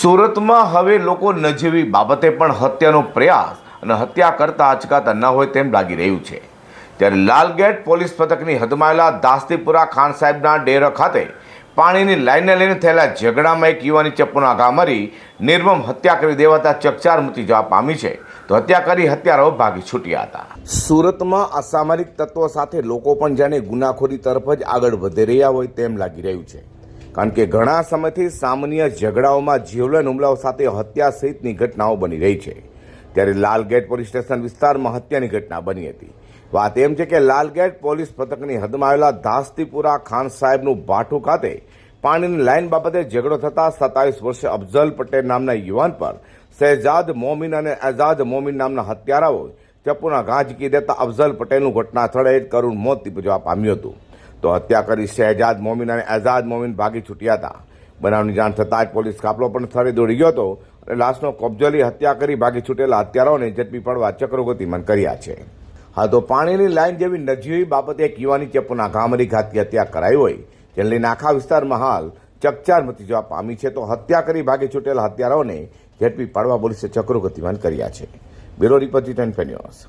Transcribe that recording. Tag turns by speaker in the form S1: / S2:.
S1: સુરતમાં હવે લોકો નજીવી બાબતે પણ હત્યાનો પ્રયાસ અને હત્યા કરતા અચકાતા ન હોય તેમ લાગી રહ્યું છે. ત્યારે લાલગેટ પોલીસ પથકની હદમાયેલા દાસ્તીપુરા ખાન સાહેબના ડેરા ખાતે પાણીની લાઇનને લઈને થયેલા ઝઘડામાં એક યુવાની ચપ્પુના ઘા મારી નિર્મમ હત્યા કરી દેવાતા ચકચાર મૂકી જવા પામી છે. તો હત્યા કરી હત્યારાઓ ભાગી છૂટ્યા હતા. સુરતમાં અસામરિક તત્વો સાથે લોકો પણ જાણે ગુનાખોરી તરફ જ આગળ વધી રહ્યા હોય તેમ લાગી રહ્યું છે. કારણ કે ઘણા સમયથી સામાન્ય ઝઘડાઓમાં જીવલેણ હુમલાઓ સાથે હત્યા સહિતની ઘટનાઓ બની રહી છે. ત્યારે લાલગેટ પોલીસ સ્ટેશન વિસ્તારમાં હત્યાની ઘટના બની હતી. વાત એમ છે કે લાલગેટ પોલીસ પથકની હદમાં આવેલા ધાસ્તીપુરા ખાન સાહેબનું ભાઠું ખાતે પાણીની લાઇન બાબતે ઝઘડો થતાં સત્તાવીસ વર્ષે અફઝલ પટેલ નામના યુવાન પર શહેજાદ મોમીન અને એઝાદ મોમીન નામના હત્યારાઓ ચપ્પુના ઘા દેતા અફઝલ પટેલનું ઘટના સ્થળે કરુણ મોત નિપજવા પામ્યું હતું. તો હત્યા કરી શહેજાદ મોમિન અને એઝાદ મોમિન ભાગી છૂટ્યા હતા. બનાવની જાણ થતાં જ પોલીસ કાફલો પણ સ્થળે દોડી ગયો હતો અને લાશનો કબજો હત્યા કરી ભાગી છૂટેલા હત્યારાઓને ઝડપી પડવા ચક્રો ગતિમાન કર્યા છે. હા, તો પાણીની લાઇન જેવી નજીવી બાબતે એક યુવાની ચપ્પુના ગામરી મારી ઘાતી હત્યા કરાઈ હોય. જેને લઈને આખા વિસ્તારમાં હાલ ચકચાર મચી જવા પામી છે. તો હત્યા કરી ભાગી છૂટેલા હત્યારાઓને ઝડપી પાડવા પોલીસે ચક્રો ગતિમાન કર્યા છે. Bureau report news.